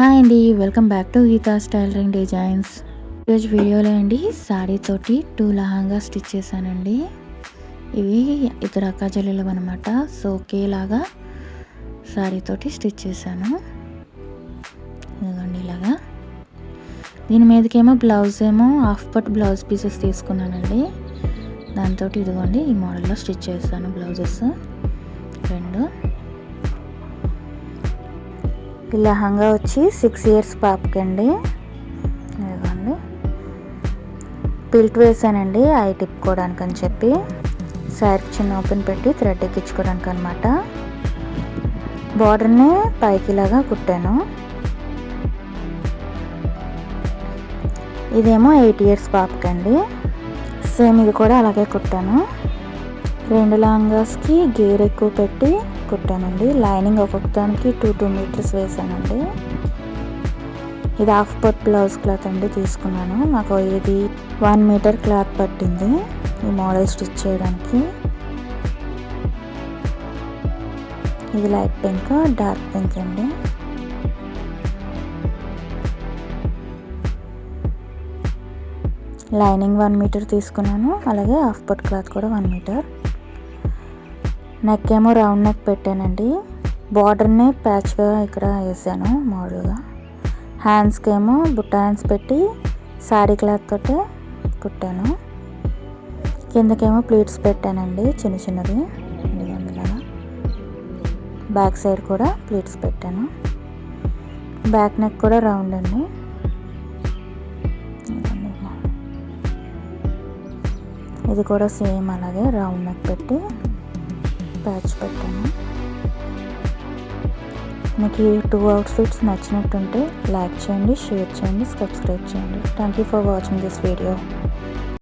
Hi అండి welcome back to Geetha tailoring designs. ఈరోజు వీడియోలో అండి శారీ తోటి టూ లహంగా స్టిచ్ చేశానండి. ఇవి ఇద్దరు అక్కజల్లులు అనమాట సో ఒకేలాగా శారీ తోటి స్టిచ్ చేశాను. ఇదిగోండి ఇలాగా. దీని మీదకేమో బ్లౌజ్ ఏమో హాఫ్ పట్ బ్లౌజ్ పీసెస్ తీసుకున్నానండి. దాంతో ఇదిగోండి ఈ మోడల్లో స్టిచ్ చేశాను బ్లౌజెస్ రెండు. ఈ లెహంగా వచ్చి సిక్స్ ఇయర్స్ పాపకండి. ఇదిగోండి. పిల్ట్ వేసానండి ఐ టిప్పుకోవడానికి అని చెప్పి. శారీ చిన్న ఓపెన్ పెట్టి థ్రెడ్ ఎక్కించుకోవడానికి అనమాట బార్డర్ని పైకి లాగా కుట్టాను. ఇదేమో ఎయిట్ ఇయర్స్ పాపకండి. సేమ్ ఇది కూడా అలాగే కుట్టాను. రెండు లాంగాస్కి గేర్ ఎక్కువ పెట్టి కుట్టానండి. లైనింగ్ ఒక్కొక్కదానికి టూ టూ మీటర్స్ వేసానండి. ఇది హాఫ్ పట్ బ్లౌజ్ క్లాత్ అండి తీసుకున్నాను. నాకు ఇది వన్ మీటర్ క్లాత్ పట్టింది ఈ మోడల్ స్టిచ్ చేయడానికి. ఇది లైట్ పింక్ డార్క్ పింక్ అండి. లైనింగ్ వన్ మీటర్ తీసుకున్నాను. అలాగే హాఫ్ పట్ క్లాత్ కూడా వన్ మీటర్ నెక్ ఏమో రౌండ్ నెక్ పెట్టానండి. బార్డర్ని ప్యాచ్గా ఇక్కడ వేసాను మోడల్గా హ్యాండ్స్కి ఏమో బుట్ట హ్యాండ్స్ పెట్టి శారీ క్లాత్ తోటే కుట్టాను. కిందకేమో ప్లీట్స్ పెట్టానండి చిన్న చిన్నది అందులో. బ్యాక్ సైడ్ కూడా ప్లీట్స్ పెట్టాను. బ్యాక్ నెక్ కూడా రౌండ్ అండి. ఇది కూడా సేమ్ అలాగే రౌండ్ నెక్ పెట్టి ప్యాచ్ పెట్టాను. మీకు ఈ టూ అవుట్ఫిట్స్ నచ్చినట్టుంటే లైక్ చేయండి షేర్ చేయండి సబ్స్క్రైబ్ చేయండి. Thank you for watching this video